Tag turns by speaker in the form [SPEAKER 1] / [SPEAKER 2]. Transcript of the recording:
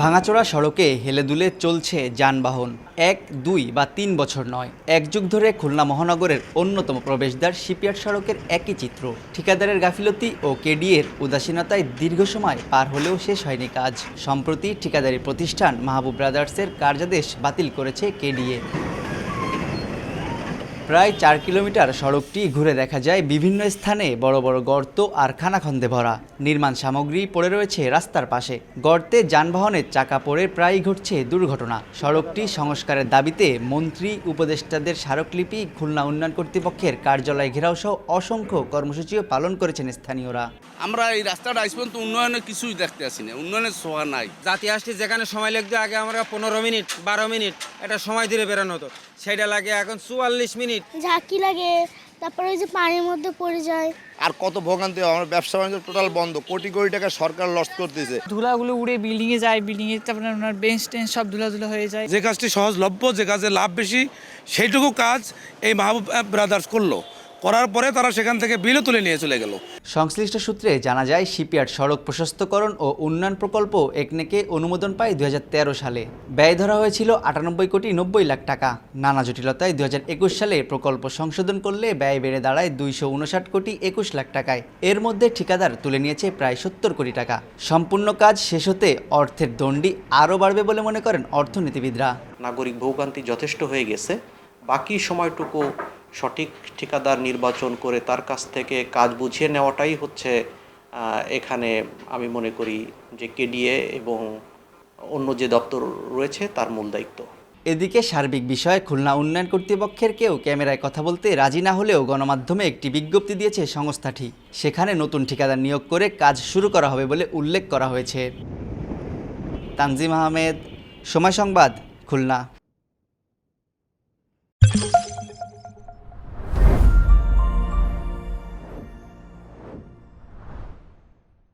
[SPEAKER 1] ভাঙাচোরা সড়কে হেলেদুলে চলছে যানবাহন। এক, দুই বা তিন বছর নয়। এক যুগ ধরে খুলনা মহানগরের অন্যতম প্রবেশদ্বার শিপিয়ার্ড সড়কের একই চিত্র। ঠিকাদারের গাফিলতি ও কেডিএর উদাসীনতায় দীর্ঘ সময় পার হলেও শেষ হয়নি কাজ। সম্প্রতি ঠিকাদারি প্রতিষ্ঠান মাহবুব ব্রাদার্সের কার্যাদেশ বাতিল করেছে কেডিএ। প্রায় চার কিলোমিটার সড়কটি ঘুরে দেখা যায় বিভিন্ন স্থানে বড় বড় গর্ত আর খানাখন্দে ভরা। নির্মাণ সামগ্রী পড়ে রয়েছে রাস্তার পাশে। গর্তে যানবাহনের চাকা পড়ে প্রায়ই ঘটছে দুর্ঘটনা। সড়কটি সংস্কারের দাবিতে মন্ত্রী উপদেষ্টাদের স্মারকলিপি খুলনা উন্নয়ন কর্তৃপক্ষের কার্যালয় ঘেরাও সহ অসংখ্য কর্মসূচিও পালন করেছেন স্থানীয়রা।
[SPEAKER 2] আমরা এই রাস্তাটা আজ পর্যন্ত উন্নয়নের কিছুই দেখতে আসি না উন্নয়নের সোয়া নাই।
[SPEAKER 3] জাতি আসতে যেখানে সময় লাগতো আগে আমরা পনেরো মিনিট বারো মিনিট এটা সময় ধরে বেরোনো হতো। সেটা লাগে এখন চুয়াল্লিশ মিনিট।
[SPEAKER 4] ঝাঁকি লাগে তারপরে ওই যে পানির মধ্যে পড়ে যায়।
[SPEAKER 5] আর কত ভোগান্তি? আমার ব্যবসা বাণিজ্য টোটাল বন্ধ। কোটি কোটি টাকা সরকার লস করতেছে।
[SPEAKER 6] ধুলাগুলো উড়ে বিল্ডিংয়ে যায় বিল্ডিংয়ে তারপরে আপনার বেঞ্চ টেঞ্চ সব ধুলাধুলা হয়ে যায়।
[SPEAKER 7] যে কাজটি সহজলভ্য যে কাজে লাভ বেশি সেইটুকু কাজ এই মাহবুব ব্রাদার্স করল। করার পরে তারা সেখান থেকে বিলও তুলে নিয়ে চলে গেল।
[SPEAKER 1] সংশ্লিষ্ট সূত্রে জানা যায় শিপইয়ার্ড সড়ক প্রশস্তকরণ ও উন্নয়ন প্রকল্প একনেকে অনুমোদন পায় দু হাজার তেরো সালে। ব্যয় ধরা হয়েছিল আটানব্বই কোটি নব্বই লাখ টাকা। নানা জটিলতায় দু হাজার একুশ সালে প্রকল্প সংশোধন করলে ব্যয় বেড়ে দাঁড়ায় দুইশো উনষাট কোটি একুশ লাখ টাকায়। এর মধ্যে ঠিকাদার তুলে নিয়েছে প্রায় সত্তর কোটি টাকা। সম্পূর্ণ কাজ শেষ হতে অর্থের দণ্ডি আরও বাড়বে বলে মনে করেন অর্থনীতিবিদরা।
[SPEAKER 8] নাগরিক ভোগান্তি যথেষ্ট হয়ে গেছে। বাকি সময়টুকু সঠিক ঠিকাদার নির্বাচন করে তার কাছ থেকে কাজ বুঝিয়ে নেওয়াটাই হচ্ছে এখানে আমি মনে করি যে কেডিএ এবং অন্য যে দপ্তর রয়েছে তার মূল দায়িত্ব।
[SPEAKER 1] এদিকে সার্বিক বিষয়ে খুলনা উন্নয়ন কর্তৃপক্ষের কেউ ক্যামেরায় কথা বলতে রাজি না হলেও গণমাধ্যমে একটি বিজ্ঞপ্তি দিয়েছে সংস্থাটি। সেখানে নতুন ঠিকাদার নিয়োগ করে কাজ শুরু করা হবে বলে উল্লেখ করা হয়েছে। তানজিম আহমেদ, সময় সংবাদ, খুলনা।